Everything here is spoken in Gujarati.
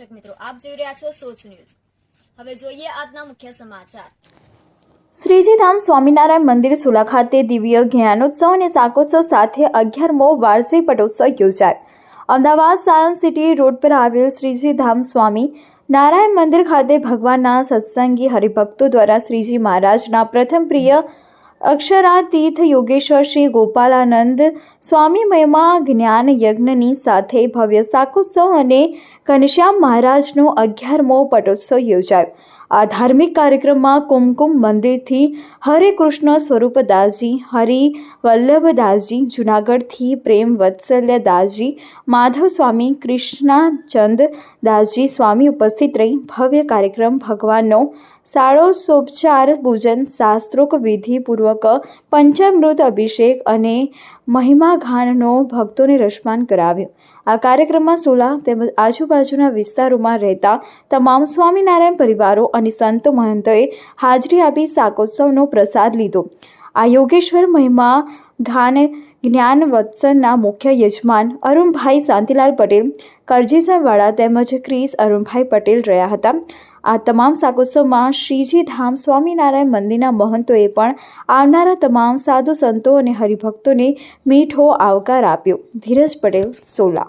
દર્શક મિત્રો, આપ જોઈ રહ્યા છો સોચ ન્યૂઝ. હવે જોઈએ આજના મુખ્ય સમાચાર. શ્રીજીધામ સ્વામિનારાયણ મંદિર સુલા ખાતે દિવ્ય જ્ઞાનોત્સવ અને શાકોત્સવ સાથે અગિયારમો વાર્ષિક પટોત્સવ યોજાય. અમદાવાદ સાયન્સ સિટી રોડ પર આવેલ શ્રીજીધામ સ્વામી નારાયણ મંદિર ખાતે ભગવાનના સત્સંગી હરિભક્તો દ્વારા શ્રીજી મહારાજના પ્રથમ પ્રિય અક્ષરાતીર્થ યોગેશ્વર શ્રી ગોપાલાનંદ સ્વામી મહિમા જ્ઞાન યજ્ઞની સાથે ભવ્ય શાકોત્સવ અને ઘનશ્યામ મહારાજનો અગિયારમો પટોત્સવ યોજાયો. આ ધાર્મિક કાર્યક્રમમાં કુમકુમ મંદિરથી હરે કૃષ્ણ સ્વરૂપદાસજી, હરિ વલ્લભદાસજી, જુનાગઢથી પ્રેમ વત્સલ્ય દાસજી માધવ સ્વામી કૃષ્ણાચંદ દાસજી સ્વામી ઉપસ્થિત રહી ભવ્ય કાર્યક્રમ ભગવાનનો સાડોસોપચાર પૂજન શાસ્ત્રોક વિધિપૂર્વક પંચામૃત અભિષેક અને મહિમાઘાનનો ભક્તોને રસપાન કરાવ્યો. આ કાર્યક્રમમાં સોલા તેમજ આજુબાજુના વિસ્તારોમાં રહેતા તમામ સ્વામિનારાયણ પરિવારો અને સંતો મહંતોએ હાજરી આપી શાકોત્સવનો પ્રસાદ લીધો. આ યોગેશ્વર મહિમા ઘાન જ્ઞાન વત્સનના મુખ્ય યજમાન અરુણભાઈ શાંતિલાલ પટેલ કરજીસરવાળા તેમજ ક્રિસ અરુણભાઈ પટેલ રહ્યા હતા. આ તમામ શાકોત્સવમાં શ્રીજી ધામ સ્વામિનારાયણ મંદિરના મહંતોએ પણ આવનારા તમામ સાધુ સંતો અને હરિભક્તોને મીઠો આવકાર આપ્યો. ધીરજ પટેલ, સોલા.